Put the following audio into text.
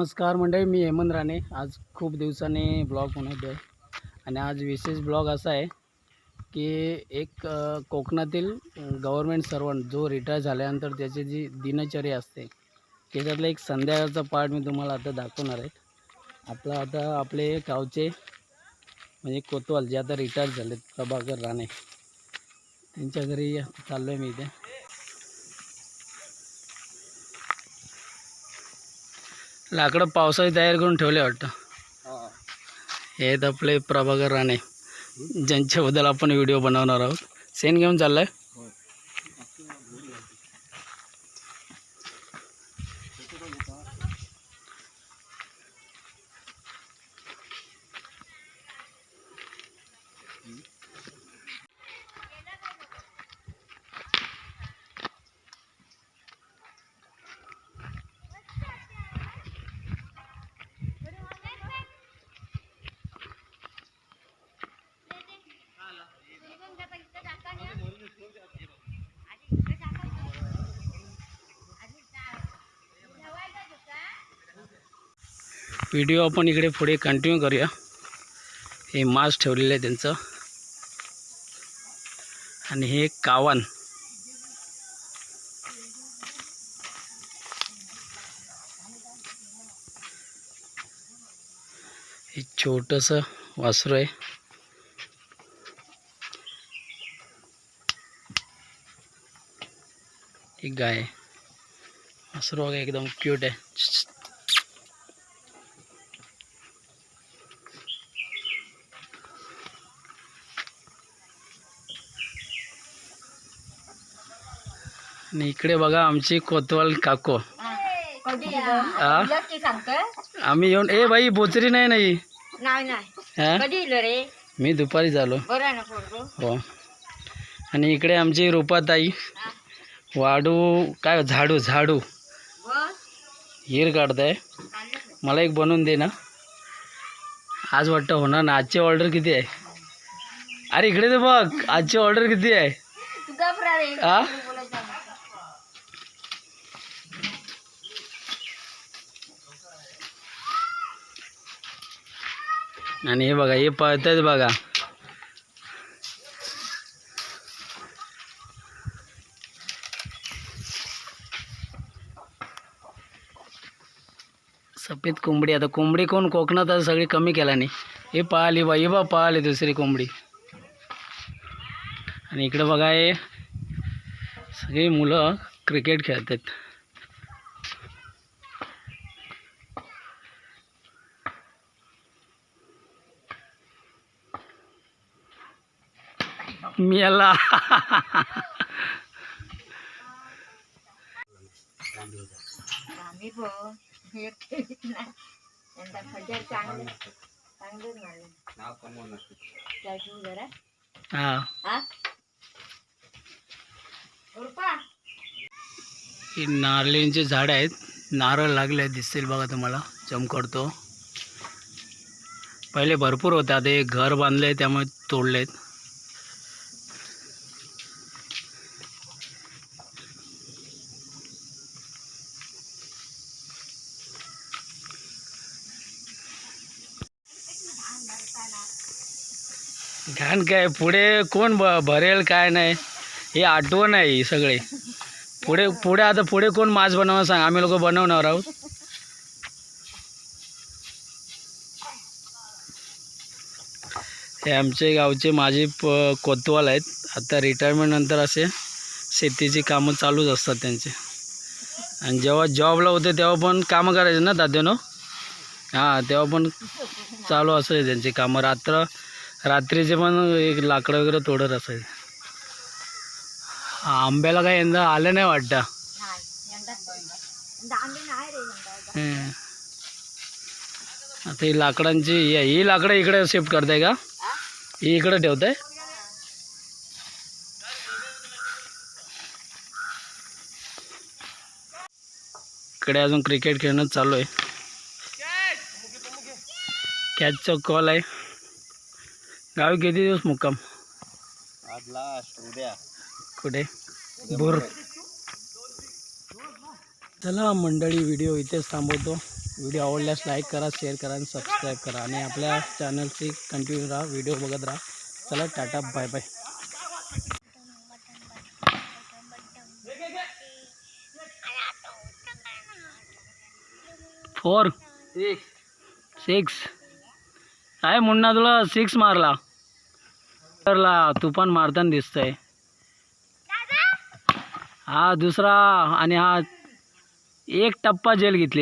नमस्कार मंडळी मी हेमंत राणे. आज खूप दिवसांनी ब्लॉग बनवतो आहे. आणि आज विशेष ब्लॉग असा आहे की एक कोकणातील गव्हर्मेंट सर्वंट जो रिटायर झाल्यानंतर त्याची जी दिनचर्या असते त्याच्यातला एक संध्याकाळचा पार्ट मी तुम्हाला आता दाखवणार आहे. आपला आता आपले गावचे म्हणजे कोतवाल जे आता रिटायर झालेत प्रभाकर राणे. त्यांच्या घरी चाललो आहे मी इथे. लाकडं पावसाळी तयार करून ठेवले वाटतं. हे. आहेत आपले प्रभाकर राणे. ज्यांच्याबद्दल आपण व्हिडिओ बनवणार आहोत. सेन घेऊन चाललाय. व्हिडिओ आपण इकडे पुढे कंटिन्यू करूया. हे मास ठेवलेलं आहे त्यांचं. आणि हे कावन. हे छोटंसं वासरू आहे. एक गाय वासरू एकदम क्यूट आहे. आणि इकडे बघा आमची कोतवाल काको. आम्ही येऊन ए बाई बोचरी नाही नाही नाही नाही. हा? मी दुपारी झालो? हो. आणि इकडे आमची रूपाताई. वाडू काय झाडू झाडू. बस हिर काढताय. मला एक बनवून दे ना. आज वाटतं होणार ना. आजची ऑर्डर किती आहे? अरे इकडे ते बघ. आजची ऑर्डर किती आहे? तू आणि हे बघा हे पळतायत बघा. सफेद कोंबडी आता कोंबडी कोण कोकणात आता सगळी कमी केला नाही. हे पळाली बा हे बा पळाली दुसरी कोंबडी. आणि इकडं बघा हे सगळी मुलं क्रिकेट खेळतात मेला आम्ही बघ हे खेळत नाही. यंदा खड्ड्यात चांगलं चांगलंच मारलं. काय तू जरा हा हा उरपा ही. नारळींचे झाड आहेत. नारळ लागले आहेत दिसतील बघा तुम्हाला. चमकडतो पहिले भरपूर होते आता हे घर बांधले त्यामुळे तोडलेत. घाण काय पुढे कोण भ भरेल काय नाही हे आठवण आहे ही सगळे. पुढे पुढे आता पुढे कोण मास बनवणार सांग आम्ही लोक बनवणार आहोत. हे आमचे गावचे माझे प कोतवाल आहेत. आता रिटायरमेंटनंतर असे शेतीची कामं चालूच असतात त्यांचे. आणि जेव्हा जॉबला होते तेव्हा पण कामं करायचे ना दादेनो हां तेव्हा पण चालू असायचे त्यांची कामं. रात्र रात्रीचे पण एक लाकडं वगैरे तोडत असायचे. आंब्याला काय यंदा आलं नाही वाटतं. आता ही लाकडांची ही ही लाकडं इकडे शिफ्ट करताय का? हा? ही इकडे ठेवताय? इकडे अजून क्रिकेट खेळणं चालू आहे. कॅचचा कॉल आहे. गावी किती दिवस मुक्काम? आज लास्ट उद्या. कुठे? भोर चला मंडळी व्हिडिओ इथेच थांबवतो. व्हिडिओ आवडल्यास लाईक करा शेअर करा आणि सबस्क्राईब करा. आणि आपल्या चॅनलची कंटिन्यू राहा व्हिडिओ बघत राहा. चला tata bye bye four six काय मुन्ना तुला सिक्स मारला करला तुफान मारताना दिसतंय. हा दुसरा आणि हा एक टप्पा जेल घेतलेला.